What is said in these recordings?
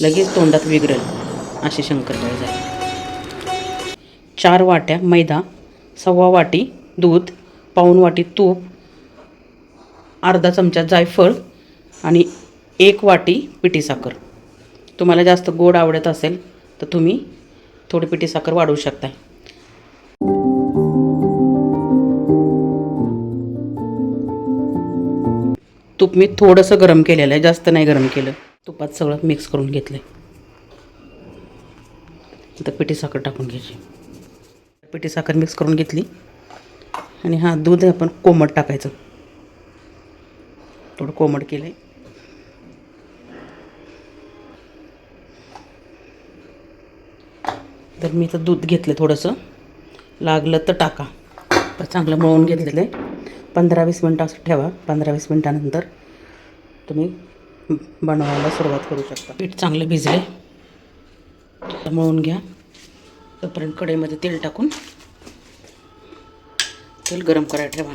लगेच तोंडात विगरल असे शंकरपाळी झाले. चार वाट्या मैदा सव्वा वाटी दूध पाऊण वाटी तूप अर्धा चमचा जायफळ आणि एक वाटी पिठी साखर. तुम्हाला जास्त गोड आवडत असेल तर तुम्ही थोडी पिठी साखर वाढवू शकता तूप मी थोडंसं गरम केलेलं आहे जास्त नाही गरम केलं. तुपात सगळं मिक्स करून घेतलं आहे आता पिठी साखर टाकून घ्यायची. पिठी साखर मिक्स करून घेतली. आणि हा दूध आपण कोमट टाकायचं. थोडं कोमट केलं आहे तर मी तर दूध घेतलं थोडंसं. लागलं तर टाका. तर चांगलं मळून घेतलेलं आहे पंधरा वीस मिनटं असं ठेवा. पंधरा वीस मिनटानंतर तुम्ही बनवायला सुरुवात करू शकता. पीठ चांगलं भिजले मळून घ्या. तोपर्यंत कढईमध्ये तेल टाकून तेल गरम करायला ठेवा.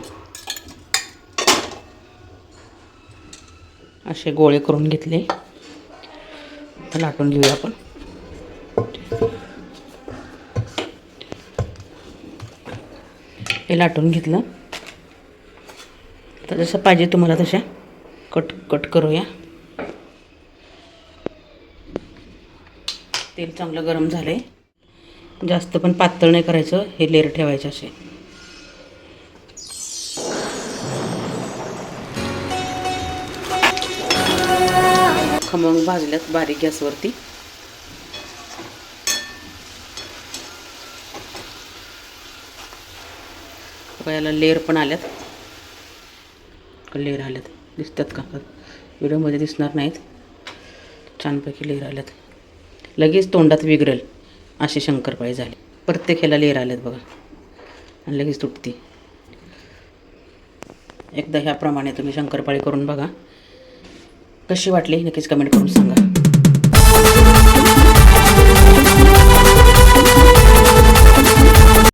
असे गोळे करून घेतले. तर लाटून घेऊया आपण. हे लाटून घेतलं. तर जसं पाहिजे तुम्हाला तशा कट कट करूया. तेल चांगलं गरम झालं आहे जास्त पण पातळ नाही करायचं हे लेर ठेवायचं असे. खमंग भाजल्यात बारीक गॅसवरती. याला लेअर पण आल्यात. का लेअर आल्यात. दिसतात का? व्हिडिओमध्ये दिसणार नाहीत. छानपैकी लेअर आल्यात. लगेच तोंडात विगरल. अशी शंकरपाळी झाली. प्रत्येक ह्याला लेर आल्यात बघा. आणि लगेच तुटती. एकदा ह्याप्रमाणे तुम्ही शंकरपाळी करून बघा. कशी वाटली नक्कीच कमेंट करून सांगा.